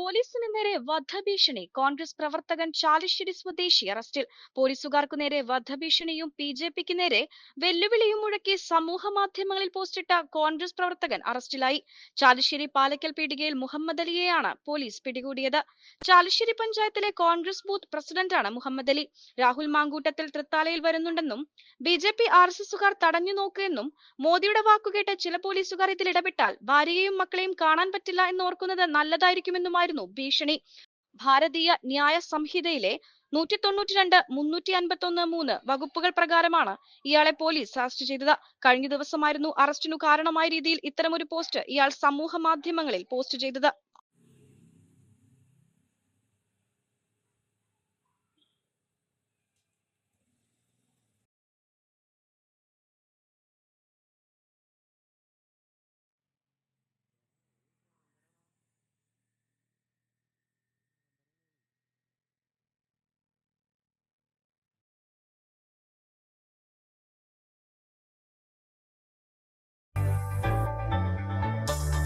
പോലീസിന് നേരെ വധഭീഷണി. കോൺഗ്രസ് പ്രവർത്തകൻ ചാലിശ്ശേരി സ്വദേശി അറസ്റ്റിൽ. പോലീസുകാർക്കു നേരെ വധഭീഷണിയും ബി ജെ പിക്ക് നേരെ വെല്ലുവിളിയും മുഴക്കി സമൂഹ മാധ്യമങ്ങളിൽ പോസ്റ്റിട്ട കോൺഗ്രസ് പ്രവർത്തകൻ അറസ്റ്റിലായി. ചാലിശ്ശേരി പാലക്കൽ പീടികയിൽ മുഹമ്മദ് അലിയെയാണ് പോലീസ് പിടികൂടിയത്. ചാലിശ്ശേരി പഞ്ചായത്തിലെ കോൺഗ്രസ് ബൂത്ത് പ്രസിഡന്റാണ് മുഹമ്മദ് അലി. രാഹുൽ മാങ്കൂട്ടത്തിൽ തൃത്താലയിൽ വരുന്നുണ്ടെന്നും B J P R S എസുകാർ തടഞ്ഞു നോക്കുമെന്നും മോദിയുടെ വാക്കുകേട്ട് ചില പോലീസുകാർ ഇതിൽ ഇടപെട്ടാൽ ഭാര്യയെയും മക്കളെയും കാണാൻ പറ്റില്ല എന്നോർക്കുന്നത് നല്ലതായിരിക്കുമെന്നുമായിരുന്നു ഭീഷണി. ഭാരതീയ ന്യായ സംഹിതയിലെ നൂറ്റി തൊണ്ണൂറ്റി രണ്ട് മുന്നൂറ്റി അൻപത്തി ഒന്ന് മൂന്ന് വകുപ്പുകൾ പ്രകാരമാണ് ഇയാളെ പോലീസ് അറസ്റ്റ് ചെയ്തത്. കഴിഞ്ഞ ദിവസമായിരുന്നു അറസ്റ്റിനു കാരണമായ രീതിയിൽ ഇത്തരമൊരു പോസ്റ്റ് ഇയാൾ സമൂഹ മാധ്യമങ്ങളിൽ പോസ്റ്റ് ചെയ്തത്.